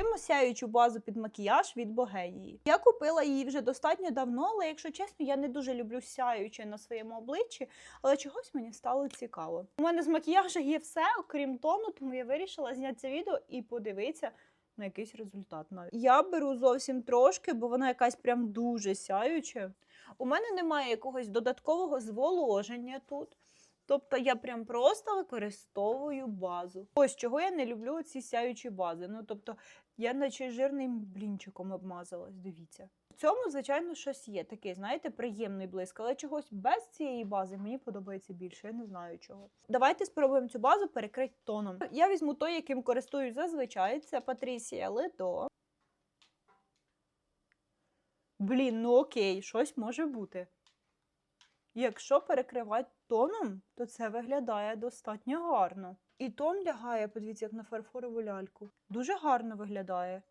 Тестуємо сяючу базу під макіяж від Богенії. Я купила її вже достатньо давно, але якщо чесно, я не дуже люблю сяюче на своєму обличчі, але чогось мені стало цікаво. У мене з макіяжу є все, окрім тону, тому я вирішила зняти це відео і подивитися. На якийсь результат. Я беру зовсім трошки, бо вона якась прям дуже сяюча. У мене немає якогось додаткового зволоження тут. Тобто я прям просто використовую базу. Ось чого я не люблю ці сяючі бази. Ну тобто я наче жирним блінчиком обмазалась, дивіться. В цьому, звичайно, щось є такий, знаєте, приємний блиск, але чогось без цієї бази мені подобається більше. Я не знаю чого. Давайте спробуємо цю базу перекрити тоном. Я візьму той, яким користуюсь зазвичай. Це Патрісія Ледо. Блін, ну окей, щось може бути. Якщо перекривати тоном, то це виглядає достатньо гарно. І тон лягає, подивіться, як на фарфорову ляльку. Дуже гарно виглядає.